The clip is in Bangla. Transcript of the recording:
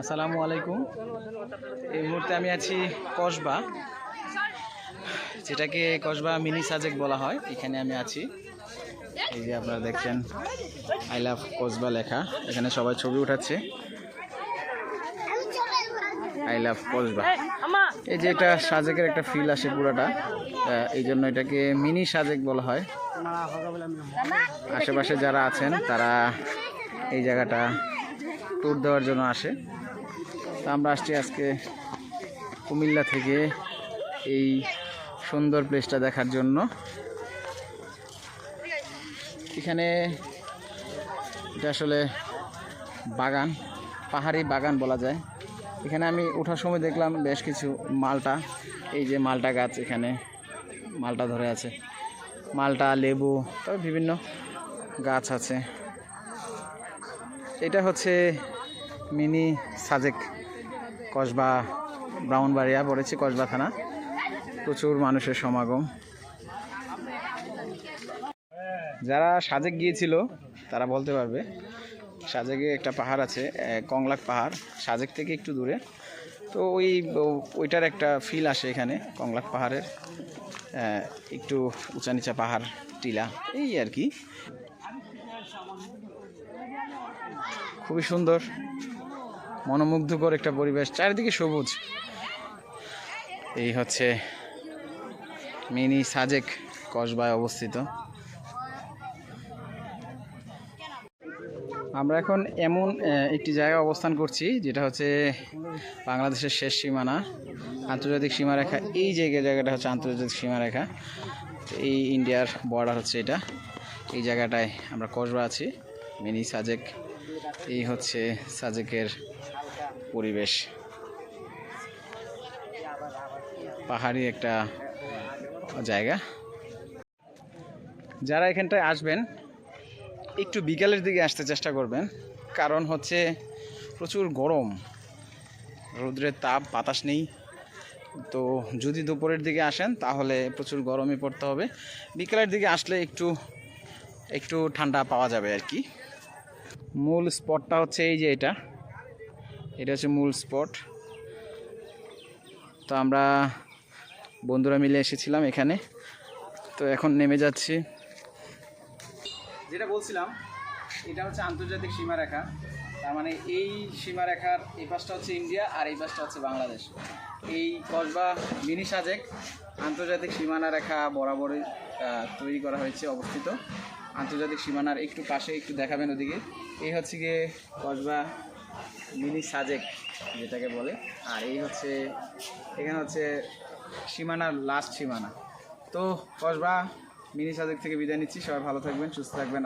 আসসালামু আলাইকুম। এই মুহূর্তে আমি আছি কসবা, যেটাকে কসবা মিনি সাজেক বলা হয়। এখানে আমি আছি। এই যে আপনারা দেখছেন, আই লাভ কসবা লেখা। এখানে সবাই ছবি উঠাচ্ছে। I love Kasba. এই যে এটা সাজেকের একটা ফিল আসে পুরাটা। এই জন্য এটাকে মিনি সাজেক বলা হয়। আশেপাশে যারা আছেন, তারা এই জায়গাটা ট্যুর দেওয়ার জন্য আসে। আমরা আসছি আজকে কুমিল্লা থেকে এই সুন্দর প্লেসটা দেখার জন্য। এখানে এটা আসলে বাগান, পাহাড়ি বাগান বলা যায়। এখানে আমি ওঠার সময় দেখলাম বেশ কিছু মালটা, এই যে মালটা গাছ এখানে, মালটা ধরে আছে। মালটা, লেবু, তবে বিভিন্ন গাছ আছে। এটা হচ্ছে মিনি সাজেক। কসবা ব্রাউনবাড়িয়া পড়েছি, কসবা থানা। প্রচুর মানুষের সমাগম। যারা সাজেক গিয়েছিল, তারা বলতে পারবে, সাজেকে একটা পাহাড় আছে কংলাক পাহাড়। সাজেক থেকে একটু দূরে। তো ওই ওইটার একটা ফিল আসে এখানে, কংলাক পাহাড়ের একটু উঁচা নিচা পাহাড়, টিলা, এই আর কি। খুবই সুন্দর। মনোমুগ্ধকর একটা পরিবেশ, চারিদিকে সবুজ। এই হচ্ছে মিনি সাজেক কসবায় অবস্থিত। আমরা এখন এমন একটি জায়গায় অবস্থান করছি, যেটা হচ্ছে বাংলাদেশের শেষ সীমানা, আন্তর্জাতিক সীমারেখা। এই জায়গা জায়গাটা হচ্ছে আন্তর্জাতিক সীমারেখা এই ইন্ডিয়ার বর্ডার হচ্ছে এটা। এই জায়গাটায় আমরা কসবা আছি, মিনি সাজেক এই হচ্ছে সাজেকের পরিবেশ। পাহাড়ি একটা জায়গা। যারা এখানটায় আসবেন, একটু বিকালের দিকে আসতে চেষ্টা করবেন। কারণ হচ্ছে প্রচুর গরম, রৌদ্রের তাপ, বাতাস নেই। তো যদি দুপুরের দিকে আসেন, তাহলে প্রচুর গরমই পড়তে হবে। বিকালের দিকে আসলে একটু একটু ঠান্ডা পাওয়া যাবে আর কি। মূল স্পটটা হচ্ছে এই যে এটা। এটা হচ্ছে মূল স্পট। তো আমরা বন্ধুরা মিলে এসেছিলাম এখানে। তো এখন নেমে যাচ্ছি। যেটা বলছিলাম, এটা হচ্ছে আন্তর্জাতিক সীমারেখা। তার মানে এই সীমারেখার এই পাশটা হচ্ছে ইন্ডিয়া আর এই পাশটা হচ্ছে বাংলাদেশ। এই কসবা মিনি সাজেক আন্তর্জাতিক সীমানা রেখা বরাবরই তৈরি করা হয়েছে, অবস্থিত। আন্তর্জাতিক সীমানার একটু পাশে একটু দেখাবেন ওদিকে। এই হচ্ছে গিয়ে কসবা মিনি সাজেক যেটাকে বলে। আর এই হচ্ছে, এখানে হচ্ছে সীমানার লাস্ট সীমানা। তো কসবা মিনি সাজেক থেকে বিদায় নিচ্ছি, সবাই ভালো থাকবেন, সুস্থ থাকবেন।